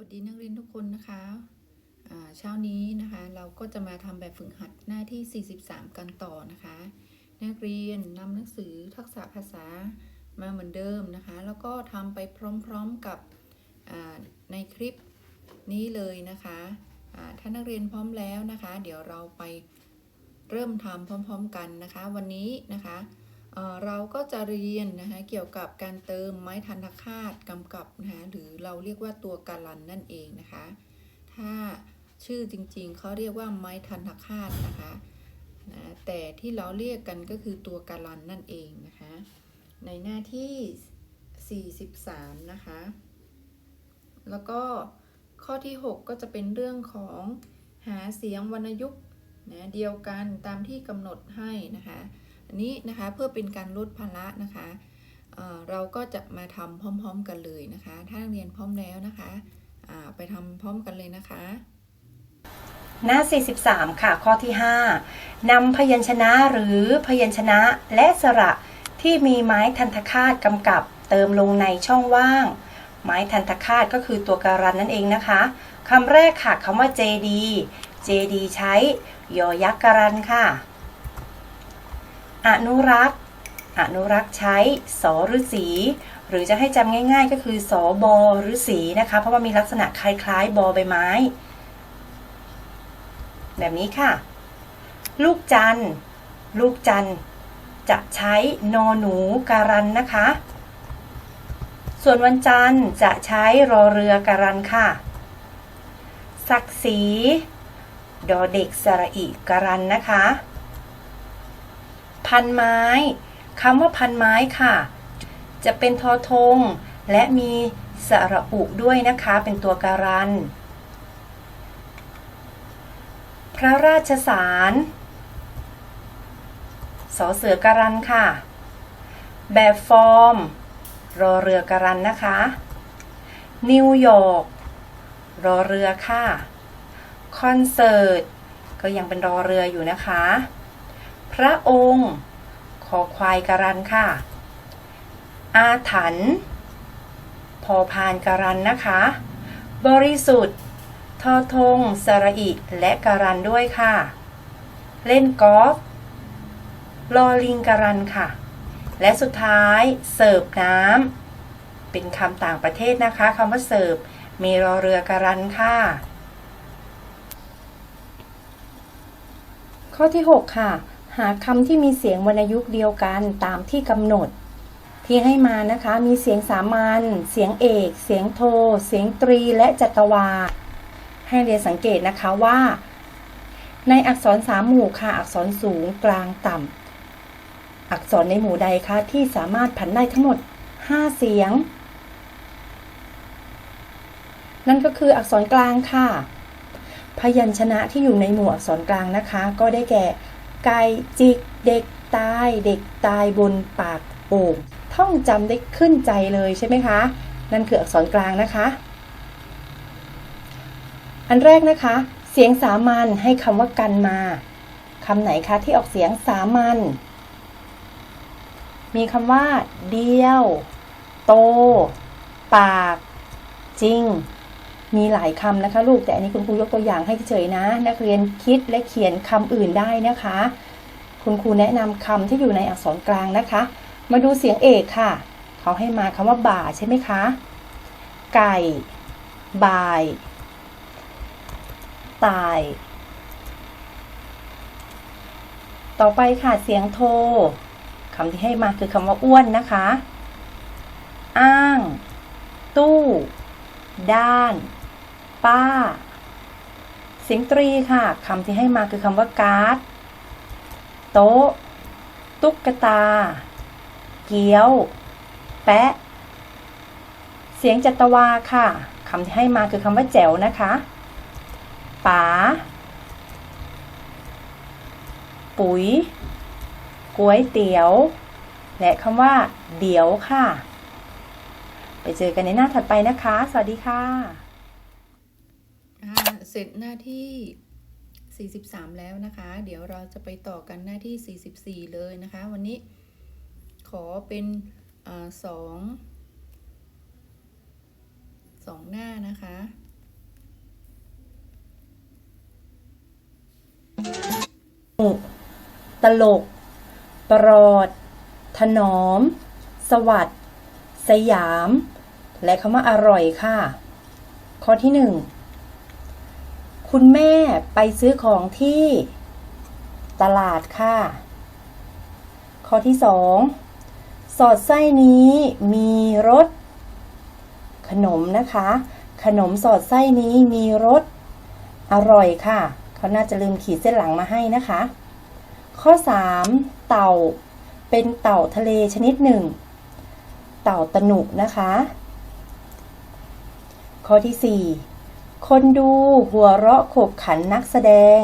วัสดีนักเรียนทุกคนนะคะเช้านี้นะคะเราก็จะมาทำแบบฝึกหัดหน้าที่ 43 กันต่อนะคะ นักเรียนนำหนังสือทักษะภาษามาเหมือนเดิมนะคะ แล้วก็ทำไปพร้อมๆกับในคลิปนี้เลยนะคะถ้านักเรียนพร้อมแล้วนะคะ เดี๋ยวเราไปเริ่มทำพร้อม ๆ กันนะคะ วันนี้นะคะ เราก็จะเรียนนะคะเกี่ยวกับการเติมไม้ทันตคาตกำกับนะคะหรือเราเรียกว่าตัวการันนั่นเองนะคะ ถ้าชื่อจริงๆเขาเรียกว่าไม้ทันตคาตนะคะนะแต่ที่เราเรียกกันก็คือตัวการันนั่นเองนะคะ ในหน้าที่ 43 นะคะ แล้วก็ข้อที่ 6 ก็จะเป็นเรื่องของหาเสียงวรรณยุกต์นะเดียวกันตามที่กำหนดให้นะคะ อันนี้นะคะเพื่อเป็นการลดภาระนะคะเเราก็จะมาทำพร้อม ๆ กันเลยนะคะ ถ้านเรียนพร้อมแล้วนะคะไปทำพร้อมกันเลยนะคะ หน้า 43 ค่ะ ข้อที่5นำพยัญชนะหรือพยัญชนะและสระที่มีไม้ทันตคาตกำกับเติมลงในช่องว่าง ไม้ทันตคาตก็คือตัวการันนั่นเองนะคะคำแรกค่ะคำว่า JD JD ใช้ยอยักษ์การันค่ะ อนุรักษ์ อนุรักษ์ใช้สอฤษีหรือจะให้จำง่าย ๆ ก็คือสอบอฤษีนะคะ เพราะว่ามีลักษณะคล้ายๆ บอใบไม้ แบบนี้ค่ะ ลูกจันลูกจันจะใช้นอหนูการันนะคะ ส่วนวันจันทร์จะใช้รอเรือการันค่ะ ศักดิ์ศรีดอเด็กสระอิการันนะคะ พันไม้คำว่าพันไม้ค่ะ จะเป็นทอทง และมีสระอุด้วยนะคะเป็นตัวการัน พระราชสารสอเสือการันค่ะ แบบฟอร์ม รอเรือการันนะคะ นิวยอร์กรอเรือค่ะ คอนเสิร์ต ก็ยังเป็นรอเรืออยู่นะคะ พระองค์คอควายการันค่ะ อาถรรพ์พอพานการันนะคะ บริสุทธิ์ ทอทงสระอิและการันด้วยค่ะ เล่นกอล์ฟลอลิงการันค่ะ และสุดท้ายเสิร์ฟน้ำเป็นคำต่างประเทศนะคะคำว่าเสิร์ฟมีรอเรือการันค่ะ ข้อที่ 6 ค่ะ หาคำที่มีเสียงวรรณยุกต์เดียวกันตามที่กำหนด ที่ให้มานะคะมีเสียงสามัญเสียงเอก เสียงโท เสียงตรีและจัตวา ให้เรียนสังเกตนะคะว่า ในอักษรสามหมู่ค่ะอักษรสูงกลางต่ำอักษรในหมู่ใดคะที่สามารถผันได้ทั้งหมด 5 เสียง นั่นก็คืออักษรกลางค่ะ พยัญชนะที่อยู่ในหมู่อักษรกลางนะคะ ก็ได้แก่ ไก่จิกเด็กตายเด็กตายบนปากโอ่งท่องจำได้ขึ้นใจเลยใช่ไหมคะ นั่นคืออักษรกลางนะคะ อันแรกนะคะ เสียงสามัญให้คำว่ากันมาคำไหนคะที่ออกเสียงสามัญมีคำว่า เดียว โต ปาก จริง มีหลายคำนะคะ ลูกแต่อันนี้คุณครูยกตัวอย่างให้เฉยนะ นักเรียนคิดและเขียนคำอื่นได้นะคะ คุณครูแนะนำคำที่อยู่ในอักษรกลางนะคะ มาดูเสียงเอกค่ะ เขาให้มาคำว่าบ่าใช่ไหมคะ ไก่บ่าย ตาย ต่อไปค่ะเสียงโทคำที่ให้มาคือคำว่าอ้วนนะคะ อ้าง ตู้ ด้าน ป้าเสียงตรีค่ะคำที่ให้มาคือคำว่าการ์ด โต๊ะ ตุ๊กตา เกี๊ยว แปะ เสียงจัตวาค่ะคำที่ให้มาคือคำว่าแจ๋วนะคะป๋า ปุ๋ยก๋วยเตี๋ยว และคำว่า เดี๋ยวค่ะ ไปเจอกันในหน้าถัดไปนะคะ สวัสดีค่ะ เสร็จหน้าที่ 43 แล้วนะคะ เดี๋ยวเราจะไปต่อกันหน้าที่ 44 เลยนะคะ วันนี้ขอเป็นอสองสองหน้านะคะตลก ปรอด ถนอม สวัสดสยาม และคำว่าอร่อยค่ะ ข้อที่หนึ่ง คุณแม่ไปซื้อของที่ตลาดค่ะ ข้อที่สองสอดไส้นี้มีรสขนมนะคะ ขนมสอดไส้นี้มีรสอร่อยค่ะ เขาน่าจะลืมขีดเส้นหลังมาให้นะคะ ข้อ 3 เต่าเป็นเต่าทะเลชนิดหนึ่ง เต่าตนุกนะคะ ข้อที่ 4 คนดูหัวเราะขบขันนักแสดง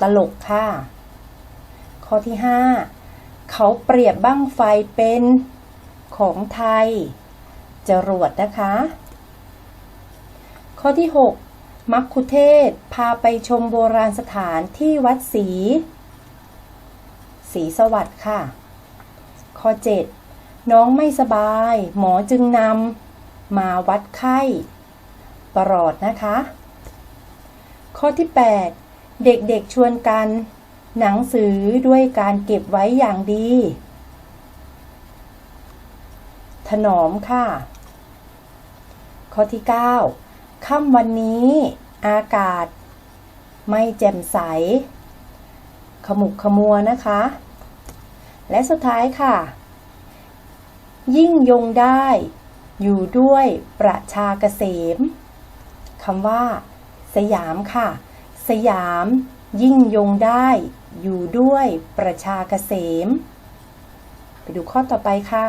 ตลกค่ะ ข้อที่5เขาเปรียบบั้งไฟเป็นของไทย จรวดนะคะ ข้อที่ 6 มักคุเทศพาไปชมโบราณสถานที่วัดศรีศรีสวัสดิ์ค่ะ ข้อ 7 น้องไม่สบาย หมอจึงนำมาวัดไข้ ปลอดนะคะ ข้อที่ 8 เด็กๆชวนกัน หนังสือด้วยการเก็บไว้อย่างดี ถนอมค่ะ ข้อที่ 9 ค่ำวันนี้อากาศ ไม่แจ่มใส ขมุกขมัวนะคะ และสุดท้ายค่ะ ยิ่งยงได้อยู่ด้วยประชาเกษม คำว่า สยามค่ะ สยาม ยิ่งยงได้ อยู่ด้วยประชาเกษม ไปดูข้อต่อไปค่ะ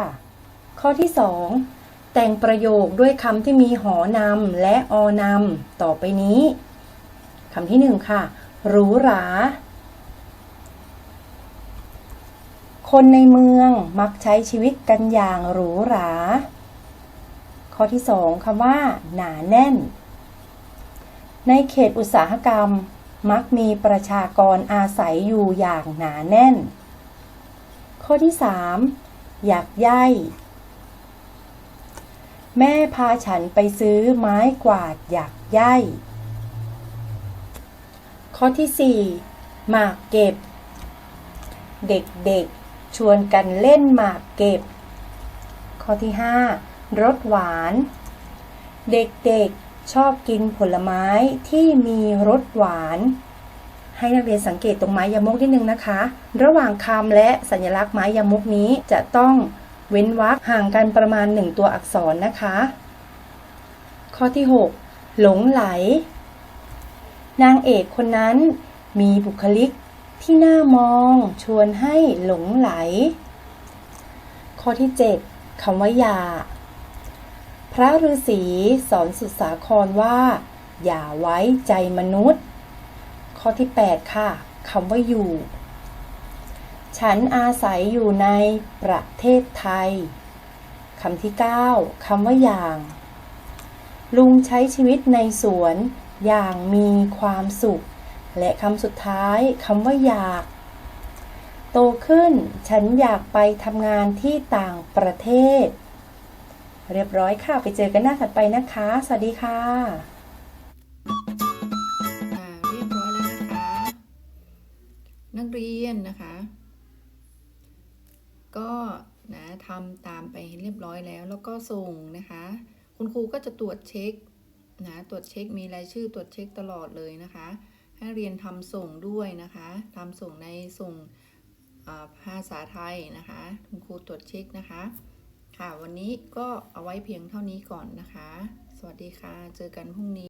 ข้อที่2แต่งประโยคด้วยคำที่มีหอนำและอนำต่อไปนี้คำที่หนึ่งค่ะหรูหรา คนในเมืองมักใช้ชีวิตกันอย่างหรูหรา ข้อที่สองคำว่า หนาแน่น ในเขตอุตสาหกรรมมักมีประชากรอาศัยอยู่อย่างหนาแน่น ข้อที่สามอยากใยแม่พาฉันไปซื้อไม้กวาดอยากใยข้อที่ 4 หมากเก็บ เด็กๆ ชวนกันเล่นหมากเก็บ ข้อที่ 5รสหวาน เด็กๆ ชอบกินผลไม้ที่มีรสหวาน ให้นักเรียนสังเกตตรงไม้ยมกนิดนึงนะคะ ระหว่างคำและสัญลักษณ์ไม้ยมกนี้จะต้องเว้นวรรคห่างกันประมาณ 1 ตัวอักษรนะคะ ข้อที่ 6 หลงไหล นางเอกคนนั้นมีบุคลิกที่น่ามองชวนให้หลงไหล ข้อที่ 7คำว่าอย่า ระฤาษีสอนสุสาครว่า อย่าไว้ใจมนุษย์ ข้อที่ 8 ค่ะคำว่าอยู่ ฉันอาศัยอยู่ในประเทศไทยคำที่ 9คำว่าอย่าง ลุงใช้ชีวิตในสวนอย่างมีความสุข และคำสุดท้ายคำว่าอยาก โตขึ้นฉันอยากไปทำงานที่ต่างประเทศ เรียบร้อยค่ะ ไปเจอกันหน้าถัดไปนะคะ สวัสดีค่ะเรียบร้อยแล้วนะคะ นักเรียนนะคะ ก็นะทำตามไปเรียบร้อยแล้ว แล้วก็ส่งนะคะ คุณครูก็จะตรวจเช็คนะตรวจเช็คมีรายชื่อตรวจเช็คตลอดเลยนะคะ ให้เรียนทำส่งด้วยนะคะทำส่งในส่งภาษาไทยนะคะ คุณครูตรวจเช็คนะคะ ค่ะ วันนี้ก็เอาไว้เพียงเท่านี้ก่อนนะคะ สวัสดีค่ะ เจอกันพรุ่งนี้